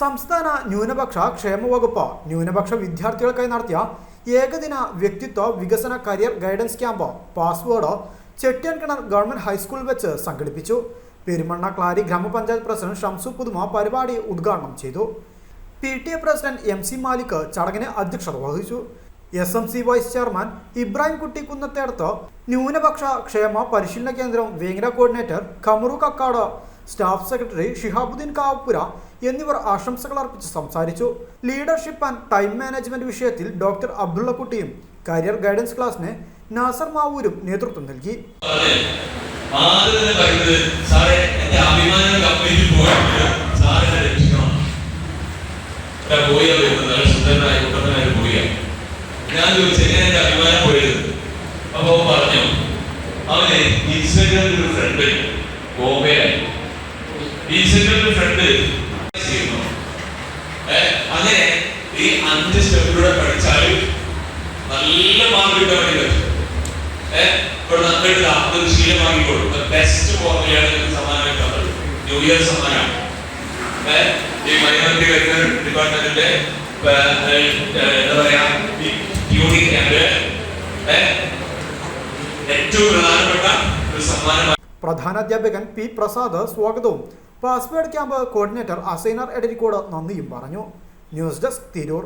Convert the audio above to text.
സംസ്ഥാന ന്യൂനപക്ഷ ക്ഷേമ വകുപ്പ് ന്യൂനപക്ഷ വിദ്യാർത്ഥികൾക്കായി നടത്തിയ ഏകദിന വ്യക്തിത്വ വികസന career guidance camp password Chettiyankinar government high school വെച്ച് സംഘടിപ്പിച്ചു. പെരുമണ്ണ ക്ലാരി ഗ്രാമപഞ്ചായത്ത് പ്രസിഡന്റ് ഷംസു പുതുമ പരിപാടി ഉദ്ഘാടനം ചെയ്തു. P T A president M C Malik ചടങ്ങിന് അധ്യക്ഷത വഹിച്ചു. S M C vice chairman Ibrahim Kutty Kunnathedath ന്യൂനപക്ഷ ക്ഷേമ പരിശീലന കേന്ദ്രം Vengara coordinator Kamaru Kakkad staff secretary Shihabuddeen Kavappura എന്നിവർ ആശംസകൾ അർപ്പിച്ച് സംസാരിച്ചു. ലീഡർഷിപ്പ് ആൻഡ് ടൈം മാനേജ്മെന്റ് വിഷയത്തിൽ ഡോക്ടർ അബ്ദുള്ള കുട്ടിയും കരിയർ ഗൈഡൻസ് ക്ലാസ്സിന് നാസർ മാവൂരും നേതൃത്വം നൽകി. ഞാൻ ചോദിച്ചു എങ്ങനെ അഭിമാനം പോയത്. അപ്പൊ പറഞ്ഞു അവന് ഇൻസ്റ്റഗ്രാമിൽ ഒരു ഫ്രണ്ട് ബോംബെയിലായി ഒരു ഫ്രണ്ട് ചെയ്യുന്നു. അങ്ങനെ ഈ അഞ്ച് സ്റ്റെപ്പിലൂടെ പഠിച്ചാൽ നല്ല മാർക്ക് കിട്ടാൻ പറ്റും. ശീലമാക്കിക്കോളും ബെസ്റ്റ് ഫോർമുലയാണ് നിങ്ങൾക്ക് ന്യൂ ഇയർ ഈ മൈനോറിറ്റി വെൽഫെയർ ഡിപ്പാർട്ട്മെന്റിന്റെ എന്താ പറയാ ഏറ്റവും പ്രധാനപ്പെട്ട ഒരു സമ്മാനമാണ് പ്രധാനാധ്യാപകൻ പി പ്രസാദ് സ്വാഗതവും password camp coordinator Asainar Edarikode നന്ദിയും പറഞ്ഞു. News desk Tirur.